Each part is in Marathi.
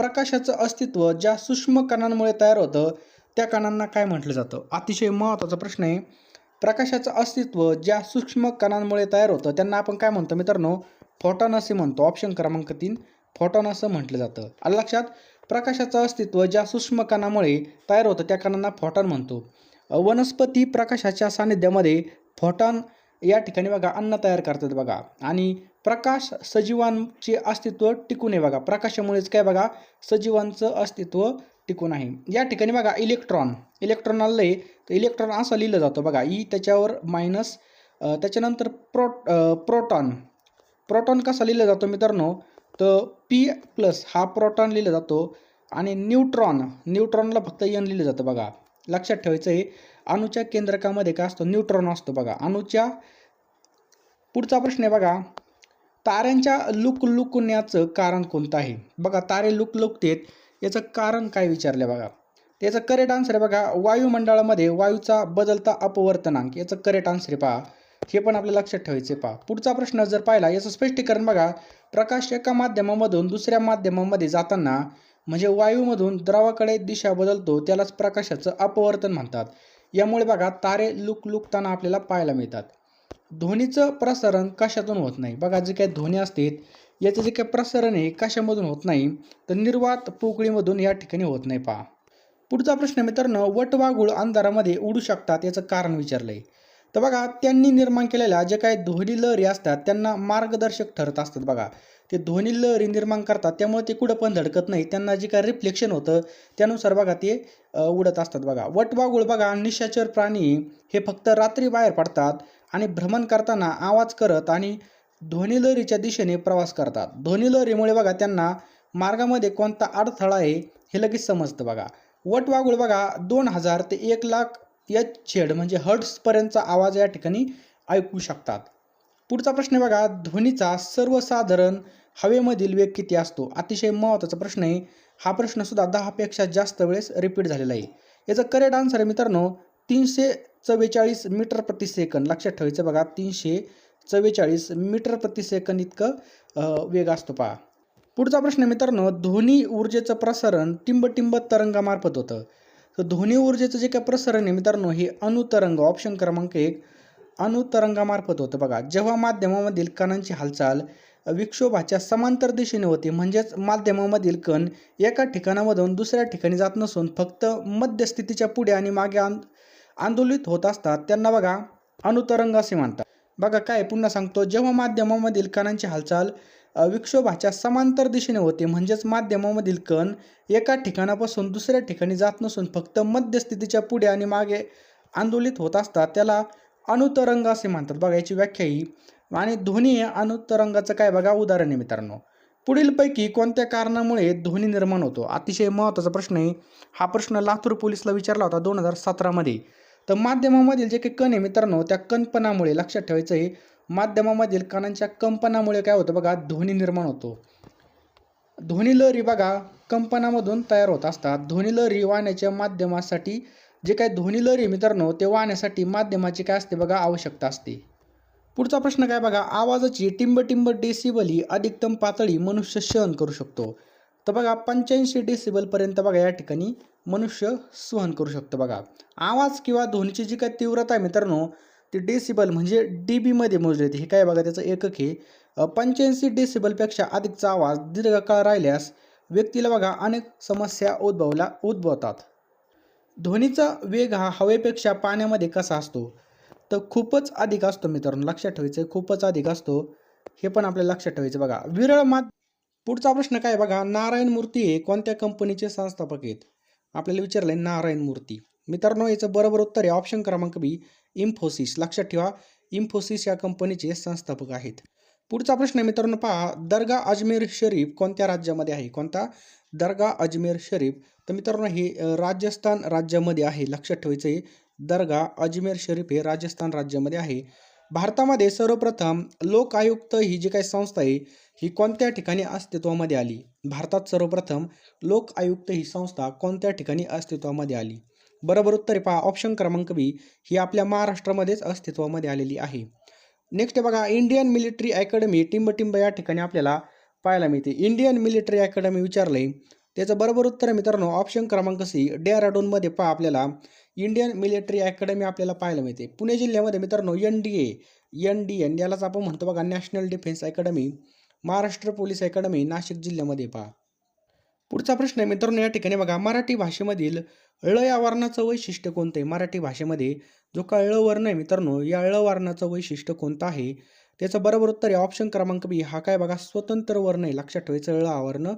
प्रकाशाचं अस्तित्व ज्या सूक्ष्म कणांमुळे तयार होतं त्या कणांना काय म्हटलं जातं? अतिशय महत्त्वाचा प्रश्न आहे. प्रकाशाचं अस्तित्व ज्या सूक्ष्म कणांमुळे तयार होतं त्यांना आपण काय म्हणतो मित्रांनो? फोटॉन असे म्हणतो. ऑप्शन क्रमांक तीन फोटॉन असं म्हटलं जातं. आलं लक्षात प्रकाशाचं अस्तित्व ज्या सूक्ष्म कणामुळे तयार होतं त्या कणांना फोटॉन म्हणतो. वनस्पती प्रकाशाच्या सानिध्यामध्ये फोटॉन या ठिकाणी बघा अन्न तयार करतात बघा. आणि प्रकाश सजीवांचे अस्तित्व टिकून आहे बघा. प्रकाशामुळेच काय बघा सजीवांचं अस्तित्व टिकून आहे. या ठिकाणी बघा इलेक्ट्रॉन. इलेक्ट्रॉन आलं तर इलेक्ट्रॉन असं लिहिलं जातं बघा. ई त्याच्यावर मायनस त्याच्यानंतर प्रो प्रोटॉन. प्रोटॉन कसा लिहिला जातो मित्रांनो? तर पी प्लस हा प्रोटॉन लिहिला जातो. आणि न्यूट्रॉन न्यूट्रॉनला फक्त यन लिहिलं जातं बघा. लक्षात ठेवायचं आहे. अणूच्या केंद्रकामध्ये काय असतो? न्यूट्रॉन असतो बघा. अणूच्या पुढचा प्रश्न आहे बघा. ताऱ्यांच्या लुक लुकण्याचं कारण कोणतं आहे? बघा तारे लुक लुकतेत. याचं कारण काय विचारलं बघा? त्याचं करेक्ट आन्सर आहे बघा. वायुमंडळामध्ये वायूचा बदलता अपवर्तनांक. याचं करेक्ट आन्सर आहे पहा. हे पण आपल्या लक्षात ठेवायचे पहा. पुढचा प्रश्न जर पाहिला याचं स्पष्टीकरण बघा. प्रकाश एका माध्यमामधून दुसऱ्या माध्यमामध्ये जाताना म्हणजे वायूमधून द्रवाकडे दिशा बदलतो त्यालाच प्रकाशाचं अपवर्तन म्हणतात. यामुळे बघा तारे लुक लुकताना आपल्याला पाहायला मिळतात. ध्वनीचं प्रसारण कशातून होत नाही? बघा जे काही ध्वनी असतात याचं जे काही प्रसारण आहे कशामधून होत नाही? तर निर्वात पोकळीमधून या ठिकाणी होत नाही पहा. पुढचा प्रश्न मित्रांनो वटवाघूळ अंधारामध्ये उडू शकतात याचं कारण विचारलं आहे तर बघा त्यांनी निर्माण केलेल्या जे काही ध्वनी लहरी असतात त्यांना मार्गदर्शक ठरत असतात बघा. ते ध्वनी लहरी निर्माण करतात त्यामुळे ते कुठं पण धडकत नाही. त्यांना जे काही रिफ्लेक्शन होतं त्यानुसार बघा ते उडत असतात बघा. वटवाघूळ बघा निशाचर प्राणी हे फक्त रात्री बाहेर पडतात आणि भ्रमण करताना आवाज करत आणि ध्वनिलहरीच्या दिशेने प्रवास करतात. ध्वनिलहरीमुळे बघा त्यांना मार्गामध्ये कोणता अडथळा आहे हे लगेच समजतं बघा. वटवाघूळ बघा दोन हजार ते एक लाख एच झेड म्हणजे हर्ट्सपर्यंतचा आवाज या ठिकाणी ऐकू शकतात. पुढचा प्रश्न आहे बघा ध्वनीचा सर्वसाधारण हवेमधील वेग किती असतो? अतिशय महत्त्वाचा प्रश्न आहे. हा प्रश्नसुद्धा दहापेक्षा जास्त वेळेस रिपीट झालेला आहे. याचं करेक्ट आन्सर आहे मित्रांनो तीनशे चव्वेचाळीस मीटर प्रति सेकंद लक्षात ठेवायचं बघा तीनशे चव्वेचाळीस मीटर प्रति सेकंद इतकं वेग असतो पहा. पुढचा प्रश्न मित्रांनो ध्वनी ऊर्जेचं प्रसारण टिंबटिंब तरंगामार्फत होतं. तर ध्वनी ऊर्जेचं जे काय प्रसारण आहे मित्रांनो हे अणुतरंग ऑप्शन क्रमांक एक अणुतरंगामार्फत होतं बघा. जेव्हा माध्यमामधील कणांची हालचाल विक्षोभाच्या समांतर दिशेने होते. म्हणजेच माध्यमामधील कण एका ठिकाणामधून दुसऱ्या ठिकाणी जात नसून फक्त मध्यस्थितीच्या पुढे आणि मागे आंदोलित होत असतात. त्यांना बघा अनुतरंग असे म्हणतात. बघा काय पुन्हा सांगतो. जेव्हा माध्यमामधील कणांची हालचाल विक्षोभाच्या समांतर दिशेने होते म्हणजेच माध्यमामधील कण एका ठिकाणापासून दुसऱ्या ठिकाणी जात नसून फक्त मध्यस्थितीच्या पुढे आणि मागे आंदोलित होत असतात त्याला अनुतरंग असे म्हणतात. बघा याची व्याख्या ही आणि ध्वनी अनुतरंगाचं काय बघा? उदाहरण आहे मित्रांनो. पुढीलपैकी कोणत्या कारणामुळे ध्वनी निर्माण होतो? अतिशय महत्त्वाचा प्रश्न आहे. हा प्रश्न लातूर पोलिसला विचारला होता दोन हजार सतरामध्ये तर माध्यमामधील जे काही कण आहे मित्रांनो त्या कणपणामुळे लक्षात ठेवायचं आहे माध्यमामधील कणांच्या कंपनामुळे काय होतं बघा? ध्वनी निर्माण होतो. ध्वनी लहरी बघा कंपनामधून तयार होत असतात. ध्वनी लहरी वाहण्याच्या माध्यमासाठी जे काही ध्वनी लहरी मित्रांनो ते वाहण्यासाठी माध्यमाची काय असते बघा? आवश्यकता असते. पुढचा प्रश्न काय बघा? आवाजाची टिंबटिंब डेसिबल ही अधिकतम पातळी मनुष्य सहन करू शकतो. तर बघा पंच्याऐंशी डेसिबलपर्यंत बघा या ठिकाणी मनुष्य सहन करू शकतो बघा. आवाज किंवा ध्वनीची जी काही तीव्रता आहे मित्रांनो ती डेसिबल म्हणजे डी बीमध्ये मोजली जाते. हे काय बघा त्याचं एकक हे पंच्याऐंशी डेसिबलपेक्षा अधिकचा आवाज दीर्घकाळ राहिल्यास व्यक्तीला बघा अनेक समस्या उद्भवला उद्भवतात. ध्वनीचा वेग हा हवेपेक्षा पाण्यामध्ये कसा असतो? तर खूपच अधिक असतो मित्रांनो लक्षात ठेवायचं खूपच अधिक असतो. हे पण आपल्याला लक्षात ठेवायचं बघा. विरळ मात पुढचा प्रश्न काय बघा? नारायण मूर्ती हे कोणत्या कंपनीचे संस्थापक आहेत? आपल्याला विचारलं आहे नारायण मूर्ती. मित्रांनो याचं बरोबर उत्तर आहे ऑप्शन क्रमांक बी इन्फोसिस लक्षात ठेवा इन्फोसिस या कंपनीचे संस्थापक आहेत. पुढचा प्रश्न मित्रांनो पहा. दर्गा अजमेर शरीफ कोणत्या राज्यामध्ये आहे? कोणता? दर्गा अजमेर शरीफ. तर मित्रांनो हे राजस्थान राज्यामध्ये आहे. लक्षात ठेवायचं आहे दर्गा अजमेर शरीफ हे राजस्थान राज्यामध्ये आहे. भारतामध्ये सर्वप्रथम लोक आयुक्त ही जी काही संस्था आहे ही कोणत्या ठिकाणी अस्तित्वामध्ये आली? भारतात सर्वप्रथम लोक आयुक्त ही संस्था कोणत्या ठिकाणी अस्तित्वामध्ये आली? बरोबर उत्तर पहा ऑप्शन क्रमांक बी ही आपल्या महाराष्ट्रामध्येच अस्तित्वामध्ये आलेली आहे. नेक्स्ट बघा इंडियन मिलिटरी अकॅडमी टिंबटिंब या ठिकाणी आपल्याला पाहायला मिळते. इंडियन मिलिटरी अकॅडमी विचारलंय. त्याचं बरोबर उत्तर मित्रांनो ऑप्शन क्रमांक सी डेहराडूनमध्ये पहा आपल्याला इंडियन मिलिटरी अकॅडमी आपल्याला पाहायला मिळते. पुणे जिल्ह्यामध्ये मित्रांनो N D A N D N यालाच आपण म्हणतो बघा national defence academy Maharashtra police academy Nashik जिल्ह्यामध्ये पहा. पुढचा प्रश्न आहे मित्रांनो या ठिकाणी बघा मराठी भाषेमधील ळ या वर्णाचं वैशिष्ट्य कोणतं आहे? मराठी भाषेमध्ये जो का ळ वर्ण आहे मित्रांनो या ळ वर्णाचं वैशिष्ट्य कोणतं आहे? त्याचं बरोबर उत्तर आहे ऑप्शन क्रमांक बी हा काय बघा स्वतंत्र वर्ण आहे. लक्षात ठेवायचं ळ हा वर्ण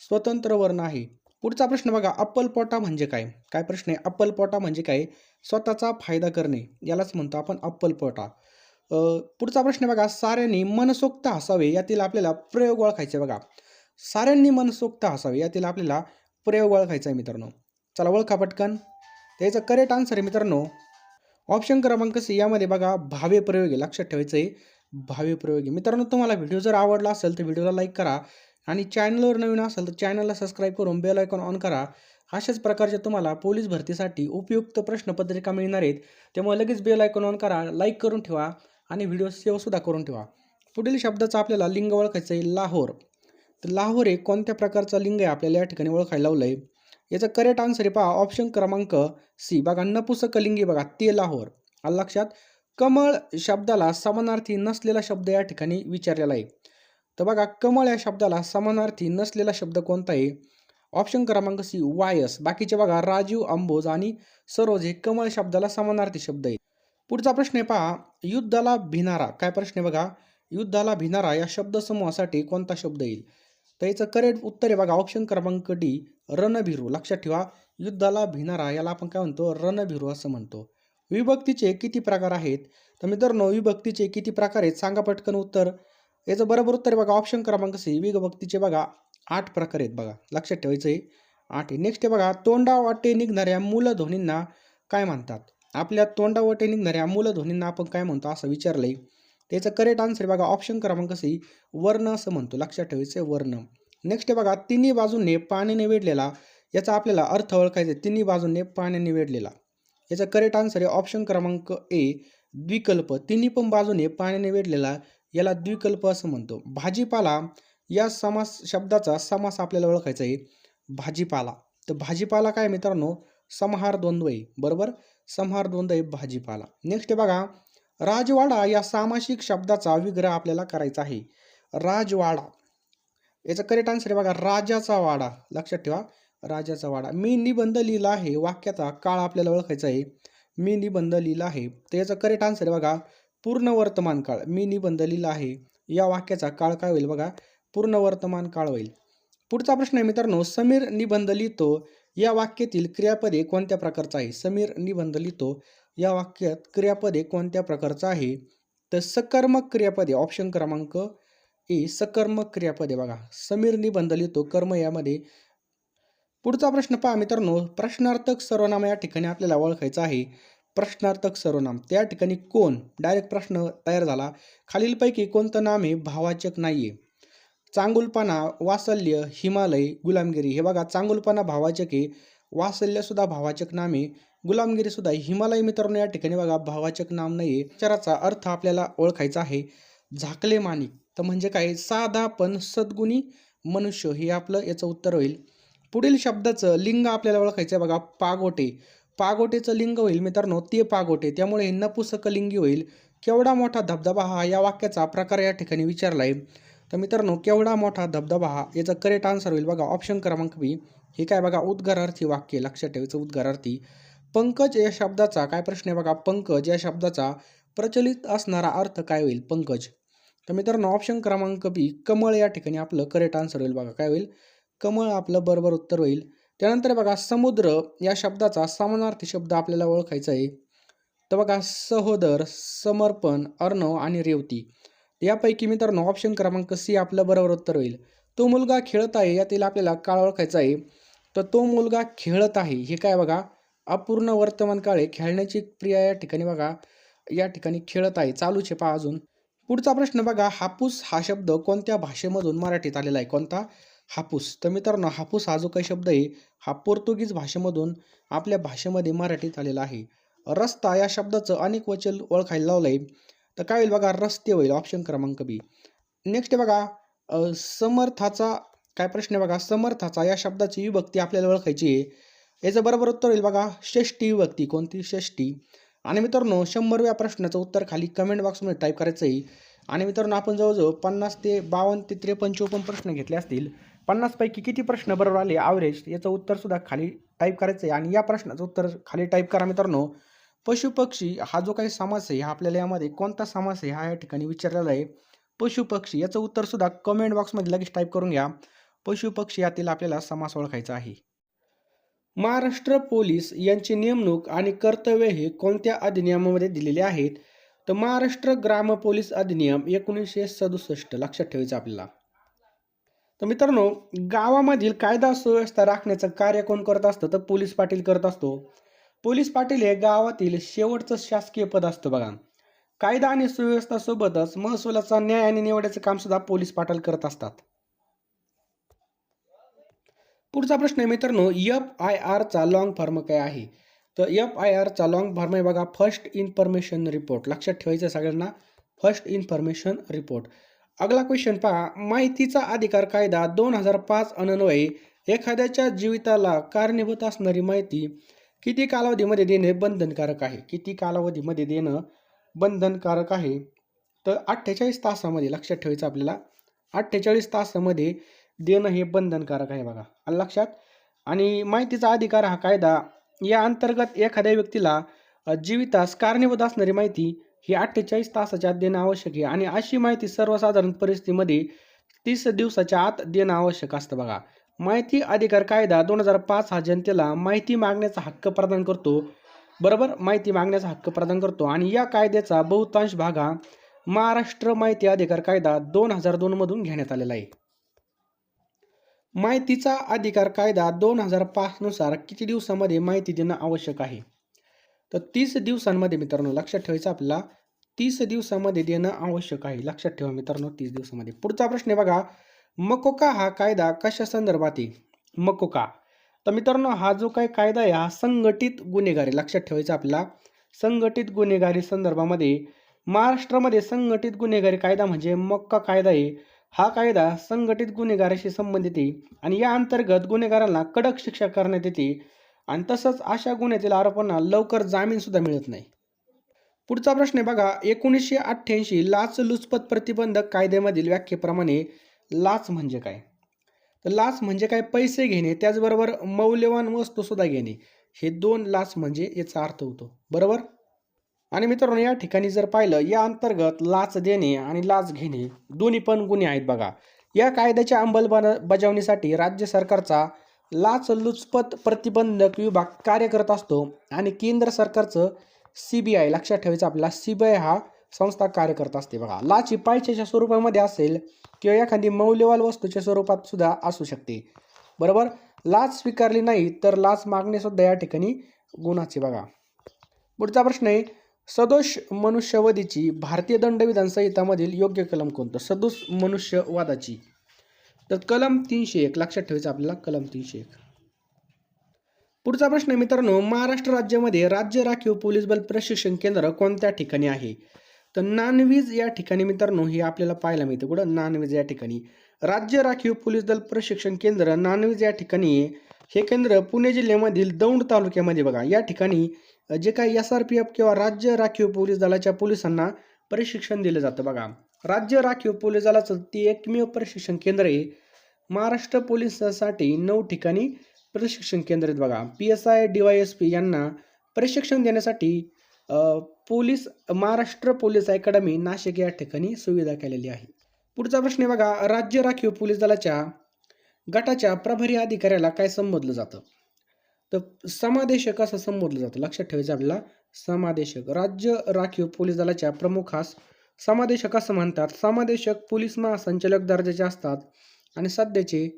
स्वतंत्र वर्ण आहे. पुढचा प्रश्न बघा अप्पलपोटा म्हणजे काय? काय प्रश्न आहे? अप्पलपोटा म्हणजे काय? स्वतःचा फायदा करणे यालाच म्हणतो आपण अप्पलपोटा पुढचा प्रश्न बघा साऱ्यांनी मनसोक्त हसावे यातील आपल्याला प्रयोग ओळखायचे बघा. साऱ्यांनी मनसोक्त हसावे यातील आपल्याला प्रयोग ओळखायचा आहे मित्रांनो. चला ओळखा पटकन. त्याचं करेक्ट आन्सर आहे मित्रांनो. ऑप्शन क्रमांक सी यामध्ये बघा भावे प्रयोग आहे लक्षात ठेवायचं आहे भावे प्रयोग. आहे मित्रांनो तुम्हाला व्हिडिओ जर आवडला असेल तर व्हिडिओला लाईक करा. आणि चॅनलवर नवीन असेल तर चॅनलला सबस्क्राईब करून बेल आयकॉन ऑन करा. अशाच प्रकारच्या तुम्हाला पोलीस भरतीसाठी उपयुक्त प्रश्नपत्रिका मिळणार आहेत. त्यामुळे लगेच बेल आयकॉन ऑन करा लाईक करून ठेवा आणि व्हिडिओ सेवसुद्धा करून ठेवा. पुढील शब्दाचा आपल्याला लिंग ओळखायचं आहे लाहोर. तर लाहोर हे कोणत्या प्रकारचं लिंग आहे आपल्याला या ठिकाणी ओळखायला लावलं आहे याचं करेक्ट आन्सर आहे पहा ऑप्शन क्रमांक सी बघा नपुसक लिंगी बघा ते लाहोर. आलं लक्षात? कमळ शब्दाला समानार्थी नसलेला शब्द या ठिकाणी विचारलेला आहे. तर बघा कमळ या शब्दाला समानार्थी नसलेला शब्द कोणता आहे ऑप्शन क्रमांक सी वायस बाकीचे बघा राजीव अंबोज आणि सरोज हे कमळ शब्दाला समानार्थी शब्द आहे पुढचा प्रश्न आहे पहा युद्धाला भिनारा. काय प्रश्न आहे बघा? युद्धाला भिनारा या शब्दसमूहासाठी कोणता शब्द येईल? तर याचं करेक्ट उत्तर आहे बघा ऑप्शन क्रमांक डी रणभिरू. लक्षात ठेवा युद्धाला भिनारा याला आपण काय म्हणतो? रणभिरू असं म्हणतो. विभक्तीचे किती प्रकार आहेत? तर मित्रांनो विभक्तीचे किती प्रकार आहेत? सांगा पटकन उत्तर. याचं बरोबर उत्तर बघा ऑप्शन क्रमांक सी. विभक्तीचे बघा आठ प्रकार आहेत बघा. लक्षात ठेवायचं आहे. आठ आहे. नेक्स्ट बघा तोंडावाटे निघणाऱ्या मूलध्वनींना काय म्हणतात? आपल्या तोंडावाटे निघणाऱ्या मूलध्वनींना आपण काय म्हणतो असं विचारलंय. त्याचं करेक्ट आन्सर बघा ऑप्शन क्रमांक सी. वर्ण असं म्हणतो. लक्षात ठेवायचं आहे वर्ण. नेक्स्ट बघा तिन्ही बाजूने पाण्याने वेढलेला याचा आपल्याला अर्थ ओळखायचा आहे. तिन्ही बाजूने पाण्याने वेढलेला. याचा करेक्ट आन्सर आहे ऑप्शन क्रमांक ए. द्विकल्प. तिन्ही पण बाजूने पाण्याने वेढलेला याला द्विकल्प असं म्हणतो. भाजीपाला या समास शब्दाचा समास आपल्याला ओळखायचा आहे. भाजीपाला. तर भाजीपाला काय मित्रांनो? समहार द्वंद्व आहे. बरोबर? समहार द्वंद्व आहे भाजीपाला. नेक्स्ट बघा. राजवाडा या सामासिक शब्दाचा विग्रह आपल्याला करायचा आहे. राजवाडा. याचा करेक्ट आन्सर आहे बघा. राजाचा वाडा. लक्षात ठेवा. राजाचा वाडा. मी निबंध लिहिला आहे. वाक्याचा काळ आपल्याला ओळखायचा आहे. मी निबंध लिहिला आहे. तर याचा करेक्ट आन्सर आहे बघा. पूर्ण वर्तमान काळ मी निबंध लिहिला आहे. या वाक्याचा काळ काय होईल बघा? पूर्ण वर्तमान काळ होईल. पुढचा प्रश्न आहे मित्रांनो समीर निबंध लिहितो. या वाक्यातील क्रियापदे कोणत्या प्रकारचं आहे? समीर निबंध लिहितो. या वाक्यात क्रियापदे कोणत्या प्रकारचं आहे? तर सकर्मक क्रियापदे ऑप्शन क्रमांक ए सकर्मक क्रियापदे बघा. समीर निबंध लिहितो कर्म यामध्ये. पुढचा प्रश्न पहा मित्रांनो प्रश्नार्थक सर्वनाम या ठिकाणी आपल्याला ओळखायचा आहे. प्रश्नार्थक सर्वनाम. त्या ठिकाणी कोण? डायरेक्ट प्रश्न तयार झाला. खालीलपैकी कोणतं नाम हे भावाचक नाही आहे चांगुलपणा वासल्य हिमालय गुलामगिरी. हे बघा चांगुलपणा भावाचक आहे. वासल्यसुद्धा भावाचक नाम आहे. गुलामगिरीसुद्धा हिमालय मित्रांनो या ठिकाणी बघा भावाचक नाम नाही आहे चराचा अर्थ आपल्याला ओळखायचा आहे. झाकले माणिक. तर म्हणजे काय? साधा पण सद्गुणी मनुष्य. हे आपलं याचं उत्तर होईल. पुढील शब्दाचं लिंग आपल्याला ओळखायचं आहे. बघा पागोटे. पागोटेचं लिंग होईल मित्रांनो ते पागोटे. त्यामुळे हे नपुसक लिंगी होईल. केवढा मोठा धबधबा हा या वाक्याचा प्रकार या ठिकाणी विचारला आहे तर मित्रांनो केवढा मोठा धबधबा हा याचा करेक्ट आन्सर होईल बघा. ऑप्शन क्रमांक बी हे काय बघा उद्गारार्थी वाक्य लक्षात ठेवायचं उद्गारार्थी. पंकज या शब्दाचा काय प्रश्न आहे बघा? पंकज या शब्दाचा प्रचलित असणारा अर्थ काय होईल? पंकज. तर मित्रांनो ऑप्शन क्रमांक बी कमळ या ठिकाणी आपलं करेक्ट आन्सर होईल बघा. काय होईल? कमळ आपलं बरोबर उत्तर होईल. त्यानंतर बघा समुद्र या शब्दाचा समानार्थी शब्द आपल्याला ओळखायचा आहे. तर बघा सहोदर समर्पण अर्णव आणि रेवती. यापैकी मित्रांनो ऑप्शन क्रमांक सी आपलं बरोबर उत्तर होईल. तो मुलगा खेळत आहे यातील आपल्याला काळ ओळखायचा आहे. तर तो मुलगा खेळत आहे. हे काय बघा अपूर्ण वर्तमान काळे खेळण्याची क्रिया या ठिकाणी बघा या ठिकाणी खेळत आहे. चालूच आहे पहा अजून. पुढचा प्रश्न बघा हापूस हा शब्द कोणत्या भाषेमधून मराठीत आलेला आहे? कोणता? हापूस. तर मित्रांनो हापूस हा जो काही शब्द आहे हा पोर्तुगीज भाषेमधून आपल्या भाषेमध्ये मराठीत आलेला आहे. रस्ता या शब्दाचं अनेक वचन ओळखायला लावलं आहे तर काय होईल बघा रस्ते होईल ऑप्शन क्रमांक बी नेक्स्ट बघा समर्थाचा काय प्रश्न आहे बघा समर्थाचा या शब्दाची विभक्ती आपल्याला ओळखायची आहे. याचं बरोबर उत्तर होईल बघा षष्टी विभक्ती. कोणती? षष्टी आणि मित्रांनो शंभरव्या प्रश्नाचं उत्तर खाली कमेंट बॉक्समध्ये टाईप करायचं आहे आणि मित्रांनो आपण जवळजवळ पन्नास ते बावन्न ते त्रेपन्न चोपन्न प्रश्न घेतले असतील. पन्नासपैकी किती प्रश्न बरोबर आले? ॲव्हरेज याचं उत्तरसुद्धा खाली टाईप करायचं आहे आणि या प्रश्नाचं उत्तर खाली टाईप करा मित्रांनो. पशुपक्षी हा जो काही समास आहे हा आपल्याला यामध्ये कोणता समास आहे हा या ठिकाणी विचारलेला आहे. पशुपक्षी याचं उत्तरसुद्धा कमेंट बॉक्समध्ये लगेच टाईप करून घ्या. पशुपक्षी यातील आपल्याला समास ओळखायचा आहे. महाराष्ट्र पोलीस यांची नेमणूक आणि कर्तव्य हे कोणत्या अधिनियमामध्ये दिलेले आहेत? तर महाराष्ट्र ग्राम पोलीस अधिनियम एकोणीसशे सदुसष्ट लक्षात ठेवायचं आपल्याला. तर मित्रांनो गावामधील कायदा सुव्यवस्था राखण्याचं कार्य कोण करत असतं? तर पोलीस पाटील करत असतो. पोलीस पाटील हे गावातील शेवटचं शासकीय पद असतं बघा. कायदा आणि सुव्यवस्था सोबतच महसुलाचा न्याय आणि निवड्याचं काम सुद्धा पोलीस पाटील करत असतात. पुढचा प्रश्न आहे मित्रांनो एफ आय आरचा लॉंग फॉर्म काय आहे? तर एफ आय आरचा लॉंग फॉर्म आहे बघा फर्स्ट इन्फॉर्मेशन रिपोर्ट लक्षात ठेवायचं सगळ्यांना फर्स्ट इन्फॉर्मेशन रिपोर्ट अगला क्वेश्चन पहा. माहितीचा अधिकार कायदा दोन हजार पाच अनन्वये एखाद्याच्या जीविताला कारणीभूत असणारी माहिती किती कालावधीमध्ये देणे बंधनकारक आहे? किती कालावधीमध्ये देणं बंधनकारक आहे? तर अठ्ठेचाळीस तासामध्ये लक्षात ठेवायचं आपल्याला अठ्ठेचाळीस तासामध्ये देणं हे बंधनकारक आहे बघा. लक्षात? आणि माहितीचा अधिकार हा कायदा या अंतर्गत एखाद्या व्यक्तीला जीवितास कारणीभूत असणारी माहिती ही अठ्ठेचाळीस तासाच्या आत देणं आवश्यक आहे. आणि अशी माहिती सर्वसाधारण परिस्थितीमध्ये तीस दिवसाच्या आत देणं आवश्यक असतं बघा. माहिती अधिकार कायदा दोन हजार पाच हा जनतेला माहिती मागण्याचा हक्क प्रदान करतो. बरोबर? माहिती मागण्याचा हक्क प्रदान करतो. आणि या कायद्याचा बहुतांश भाग हा महाराष्ट्र माहिती अधिकार कायदा दोन हजार दोनमधून घेण्यात आलेला आहे. माहितीचा अधिकार कायदा दोन हजार पाचनुसार किती दिवसामध्ये माहिती देणं आवश्यक आहे? तर तीस दिवसांमध्ये मित्रांनो लक्षात ठेवायचं आपल्याला तीस दिवसामध्ये देणं आवश्यक आहे. लक्षात ठेवा मित्रांनो तीस दिवसामध्ये. पुढचा प्रश्न आहे बघा मकोका हा कायदा कशा संदर्भात आहे? मकोका. तर मित्रांनो हा जो काय कायदा आहे हा संघटित गुन्हेगारी लक्षात ठेवायचा आपला संघटित गुन्हेगारी संदर्भामध्ये महाराष्ट्रामध्ये संघटित गुन्हेगारी कायदा म्हणजे मक्का कायदा आहे. हा कायदा संघटित गुन्हेगाराशी संबंधित आहे आणि या अंतर्गत गुन्हेगारांना कडक शिक्षा करण्यात येते. आणि तसंच अशा गुन्ह्यातील आरोपांना लवकर जामीनसुद्धा मिळत नाही. पुढचा प्रश्न आहे बघा एकोणीसशे अठ्ठ्याऐंशी लाच लुचपत प्रतिबंधक कायद्यामधील व्याख्येप्रमाणे लाच म्हणजे काय? तर लाच म्हणजे काय? पैसे घेणे त्याचबरोबर मौल्यवान वस्तूसुद्धा घेणे. हे दोन लाच म्हणजे याचा अर्थ होतो. बरोबर? आणि मित्रांनो या ठिकाणी जर पाहिलं या अंतर्गत लाच देणे आणि लाच घेणे दोन्ही पण गुन्हे आहेत बघा. या कायद्याच्या अंमलबजावणीसाठी राज्य सरकारचा लाच लुचपत प्रतिबंधक विभाग कार्य करत असतो आणि केंद्र सरकारचं सी बी आय लक्षात ठेवायचं आपल्याला. सी बी आय हा संस्था कार्य करत असते बघा. लाच ही पैशाच्या स्वरूपामध्ये असेल किंवा एखादी मौल्यवान वस्तूच्या स्वरूपात सुद्धा असू शकते. बरोबर? लाच स्वीकारली नाही तर लाच मागणे सुद्धा या ठिकाणी गुन्हाचे बघा. पुढचा प्रश्न आहे सदोष मनुष्यवधीची भारतीय दंडविधान संहितामधील योग्य कलम कोणतं? सदोष मनुष्यवादाची तर कलम तीनशे एक लक्षात ठेवायचं आपल्याला कलम तीनशे एक. पुढचा प्रश्न आहे मित्रांनो महाराष्ट्र राज्यामध्ये राज्य राखीव पोलीस बल प्रशिक्षण केंद्र कोणत्या ठिकाणी आहे? तर नानवीज या ठिकाणी मित्रांनो हे आपल्याला पाहायला मिळतं. कुठं? नानवीज या ठिकाणी. राज्य राखीव पोलीस दल प्रशिक्षण केंद्र नानवीज या ठिकाणी हे केंद्र पुणे जिल्ह्यामधील दौंड तालुक्यामध्ये बघा. या ठिकाणी जे काही एस आर पी एफ किंवा राज्य राखीव पोलीस दलाच्या पोलिसांना प्रशिक्षण दिलं जातं बघा. राज्य राखीव पोलीस दलाचं ती एकमेव प्रशिक्षण केंद्र आहे. महाराष्ट्र पोलिसांसाठी नऊ ठिकाणी प्रशिक्षण केंद्र आहेत बघा. P S I D Y S P यांना प्रशिक्षण देण्यासाठी police Maharashtra police academy Nashik या ठिकाणी सुविधा केलेली आहे. पुढचा प्रश्न आहे बघा राज्य राखीव पोलीस दलाच्या गटाच्या प्रभारी अधिकाऱ्याला काय संबोधलं जातं? तर समादेशक असं संबोधलं जातं. लक्षात ठेवायचं आपल्याला समादेशक. राज्य राखीव पोलीस दलाच्या प्रमुखास समादेशक असं म्हणतात. समादेशक पोलीस महासंचालक दर्जाचे असतात. आणि सध्याचे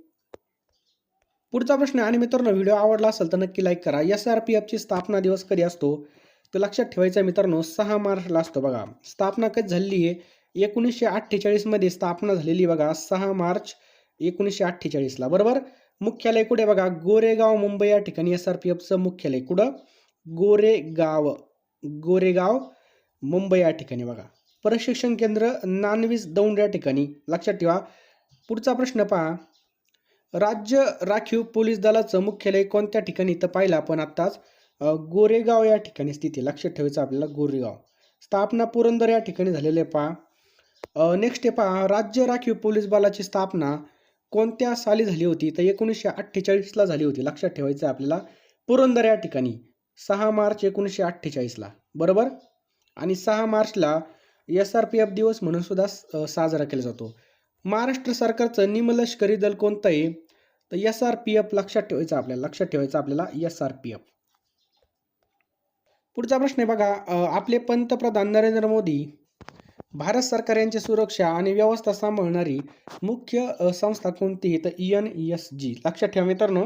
पुढचा प्रश्न आणि मित्रांनो व्हिडिओ आवडला असेल तर नक्की लाईक करा. एस आर पी एफची स्थापना दिवस कधी असतो? तर लक्षात ठेवायचा मित्रांनो सहा मार्चला असतो बघा. स्थापना कधी झालेली आहे? एकोणीसशे अठ्ठेचाळीसमध्ये स्थापना झालेली बघा. सहा मार्च एकोणीसशे अठ्ठेचाळीसला. बरोबर? मुख्यालय कुठे बघा? गोरेगाव मुंबई. या ठिकाणी एस आर पी एफचं मुख्यालय कुठं? गोरेगाव. गोरेगाव मुंबई या ठिकाणी बघा. प्रशिक्षण केंद्र नानवीज दौंड या ठिकाणी. लक्षात ठेवा. पुढचा प्रश्न पहा. राज्य राखीव पोलीस दलाचं मुख्यालय कोणत्या ठिकाणी? तर पाहिलं आपण आत्ताच. गोरेगाव या ठिकाणी स्थिती. लक्षात ठेवायचं आपल्याला गोरेगाव. स्थापना पुरंदर या ठिकाणी झालेले आहे पहा. नेक्स्ट आहे पहा. राज्य राखीव पोलीस बलाची स्थापना कोणत्या साली झाली होती? तर एकोणीसशे अठ्ठेचाळीसला झाली होती. लक्षात ठेवायचं आपल्याला. पुरंदर या ठिकाणी. सहा मार्च एकोणीसशे अठ्ठेचाळीसला बरोबर? आणि सहा मार्चला एस आर पी एफ दिवस म्हणून सुद्धा साजरा केला जातो. महाराष्ट्र सरकारचं निमलष्करी दल कोणतं आहे तर एस आर पी एफ लक्षात ठेवायचं आपल्याला लक्षात ठेवायचं आपल्याला एस आर पी एफ. पुढचा प्रश्न आहे बघा आपले पंतप्रधान नरेंद्र मोदी भारत सरकार यांची सुरक्षा आणि व्यवस्था सांभाळणारी मुख्य संस्था कोणती आहे? तर एन एस जी लक्षात ठेवा मित्रांनो.